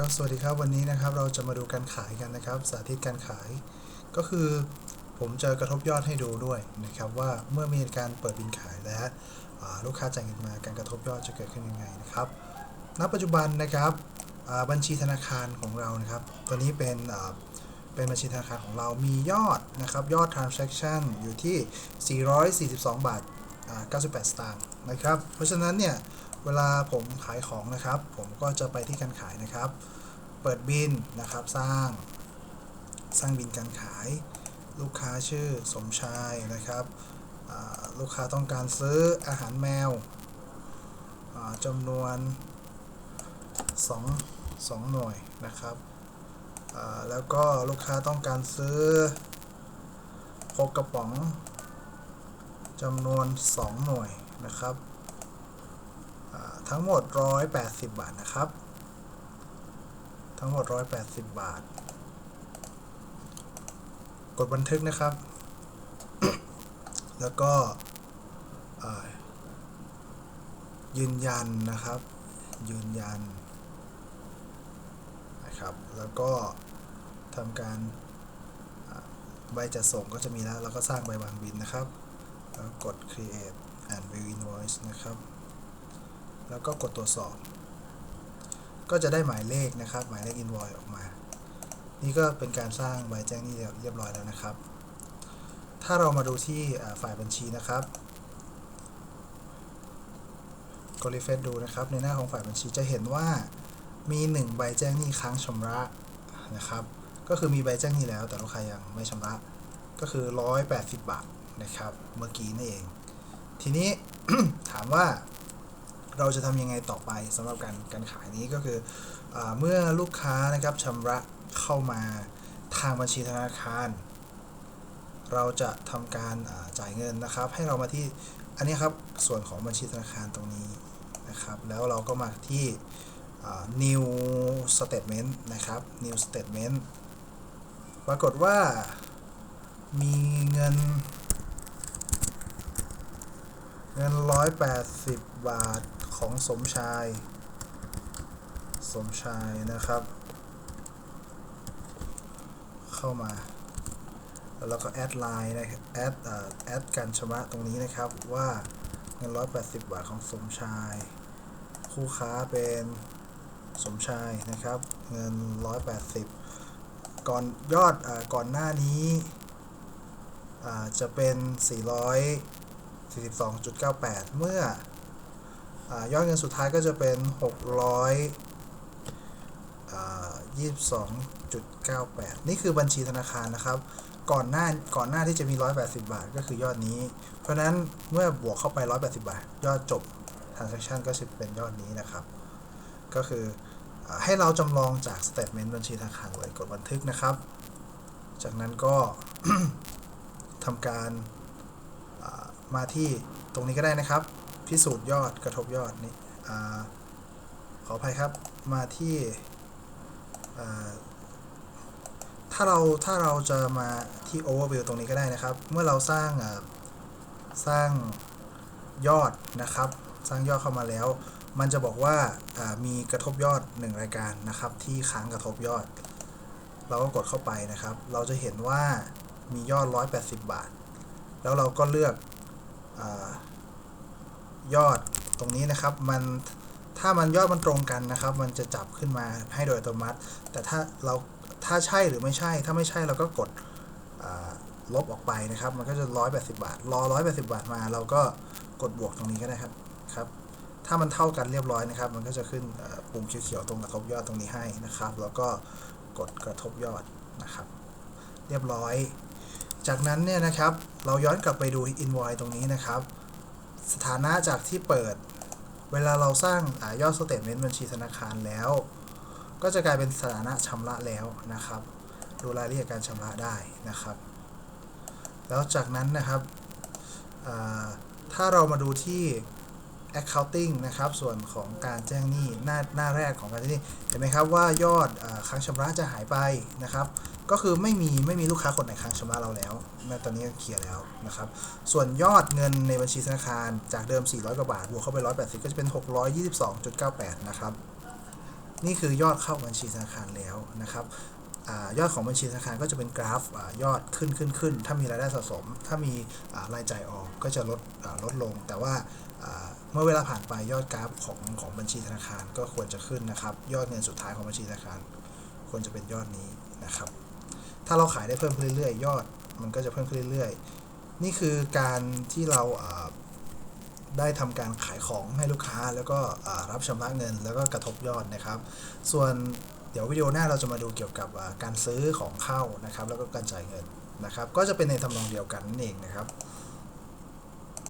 ครับสวัสดีครับวันนี้นะครับเราจะมาดูการขายกันนะครับ สาธิตการขาย ก็คือผมจะกระทบยอดให้ดูด้วยนะครับ ว่าเมื่อมีการเปิดบินขายและลูกค้าจ่ายเงินมาการกระทบยอดจะเกิดขึ้นยังไงนะครับณปัจจุบันนะครับบัญชีธนาคารของเรานะครับ ตัวนี้เป็นเป็นบัญชีธนาคารของเรามียอดนะครับยอด transaction อยู่ที่ 442 บาท 98 สตางค์นะครับ เพราะฉะนั้นเนี่ย เวลาผมขายของนะครับ ผมก็จะไปที่การขายนะครับ เปิดบินนะครับ สร้าง สร้างบินการขาย ลูกค้าชื่อสมชายนะครับลูกค้าต้องการซื้ออาหารแมวจำนวน2 2หน่วยนะครับแล้วก็ลูกค้าต้องการซื้อโคกกระป๋องจำนวน 2 หน่วยนะครับ ทั้งหมด 180 บาทนะครับ ทั้งหมด 180 บาท กดบันทึกนะครับ แล้วก็ยืนยันนะครับ ยืนยันนะครับ แล้วก็ทำการใบจัดส่งก็จะมีแล้ว แล้วก็สร้างใบวางบินนะครับ แล้วกด create and view invoice นะครับ แล้วก็กดตรวจสอบ ก็จะได้หมายเลขนะครับ หมายเลข invoice ออกมา นี่ก็เป็นการสร้างใบแจ้งหนี้เรียบร้อยแล้วนะครับ ถ้าเรามาดูที่ฝ่ายบัญชีนะครับกดรีเฟซดูนะครับ ในหน้าของฝ่ายบัญชีจะเห็นว่ามี 1 ใบแจ้งหนี้ค้างชำระนะครับ ก็คือมีใบแจ้งหนี้แล้วแต่ลูกค้ายังไม่ชำระ ก็คือ 180 บาทนะครับ เมื่อกี้นี่เอง ทีนี้ถามว่า เราจะทำยังไงต่อไปสำหรับการการขายนี้ก็คืออเมื่อลูกค้านะครับชำระเข้ามาทางบัญชีธนาคาร เราจะทำการจ่ายเงินนะครับ ให้เรามาที่อันนี้ครับส่วนของบัญชีธนาคารตรงนี้นะครับ แล้วเราก็มาที่ new statement นะครับ new statement ปรากฏว่ามีเงิน เงิน 180 บาท ของสมชาย สมชายนะครับ เข้ามา แล้วเราก็แอดไลน์นะครับแอดแอดการชำระตรงนี้นะครับว่าเงิน180บาทของสมชาย คู่ค้าเป็นสมชายนะครับ เงิน180ก่อนยอดอก่อนหน้านี้จะเป็น 442.98 เมื่อ ยอดเงินสุดท้ายก็จะเป็น 622.98 นี่คือบัญชีธนาคารนะครับ ก่อนหน้าก่อนหน้าที่จะมี 180 บาท ก็คือยอดนี้ เพราะนั้นเมื่อบวกเข้าไป 180 บาท ยอดจบ transaction ก็จะเป็นยอดนี้นะครับ ก็คืออให้เราจำลองจาก statement บัญชีธนาคารเลยกดบันทึกนะครับ จากนั้นก็ทำการมาที่ตรงนี้ก็ได้นะครับ พิสูจน์ยอดกระทบยอดนี่อขออภัยครับมาที่ถ้าเราถ้าเราจะมาที่ overview ตรงนี้ก็ได้นะครับ เมื่อเราสร้างสร้างยอดนะครับ สร้างยอดเข้ามาแล้ว มันจะบอกว่าามีกระทบยอด 1 รายการนะครับ ที่ค้างกระทบยอด เราก็กดเข้าไปนะครับ เราจะเห็นว่ามียอด 180 บาท แล้วเราก็เลือกอ ยอดตรงนี้นะครับ มันถ้ามันยอดมันตรงกันนะครับ มันจะจับขึ้นมาให้โดยอัตโนมัติ แต่ถ้าเราถ้าใช่หรือไม่ใช่ ถ้าไม่ใช่เราก็กดลบออกไปนะครับ มันก็จะ 180 บาท รอ 180 บาทมา เราก็กดบวกตรงนี้ก็ได้ครับครับ ถ้ามันเท่ากันเรียบร้อยนะครับ มันก็จะขึ้นปุ่มเขียวๆตรงกระทบยอดตรงนี้ให้นะครับ แล้วก็กดกระทบยอดนะครับ เรียบร้อย จากนั้นเนี่ยนะครับ เราย้อนกลับไปดู invoice ตรงนี้นะครับ สถานะจากที่เปิด เวลาเราสร้างอยอดสเตทเมนต์บัญชีธนาคารแล้ว ก็จะกลายเป็นสถานะชำระแล้วนะครับ ดูรายละเอียดการชำระได้นะครับ แล้วจากนั้นนะครับ ถ้าเรามาดูที่ accounting นะครับ ส่วนของการแจ้งหนี้หน้าหน้าแรกของการแจ้งหนี้เห็นไหมครับว่ายอดค้างชำระจะหายไปนะครับ ก็คือไม่มีไม่มีลูกค้าคนไหนค้างชำระเราแล้วแม้ตอนนี้เคลียร์แล้ว นะครับ ส่วนยอดเงินในบัญชีธนาคารจากเดิม 400 กว่าบาท บวกเข้าไป 180 ก็จะเป็น 622.98 นะครับ นี่คือยอดเข้าบัญชีธนาคารแล้วนะครับอยอดของบัญชีธนาคารก็จะเป็นกราฟอยอดขึ้นขึ้นขึ้น ถ้ามีรายได้สะสม ถ้ามีรายจ่ายออกก็จะลดลดลง แต่ว่าอ่าเมื่อเวลาผ่านไปยอดกราฟของของบัญชีธนาคารก็ควรจะขึ้นนะครับ ยอดเงินสุดท้ายของบัญชีธนาคารควรจะเป็นยอดนี้นะครับ ถ้าเราขายได้เพิ่มขึ้นเรื่อยๆ ยอดมันก็จะเพิ่มขึ้นเรื่อยๆ นี่คือการที่เราได้ทำการขายของให้ลูกค้าแล้วก็รับชำระเงิน แล้วก็กระทบยอดนะครับ ส่วนเดี๋ยววิดีโอหน้าเราจะมาดูเกี่ยวกับการซื้อของเข้านะครับ แล้วก็การจ่ายเงินนะครับ ก็จะเป็นในทำนองเดียวกันนั่นเองนะครับ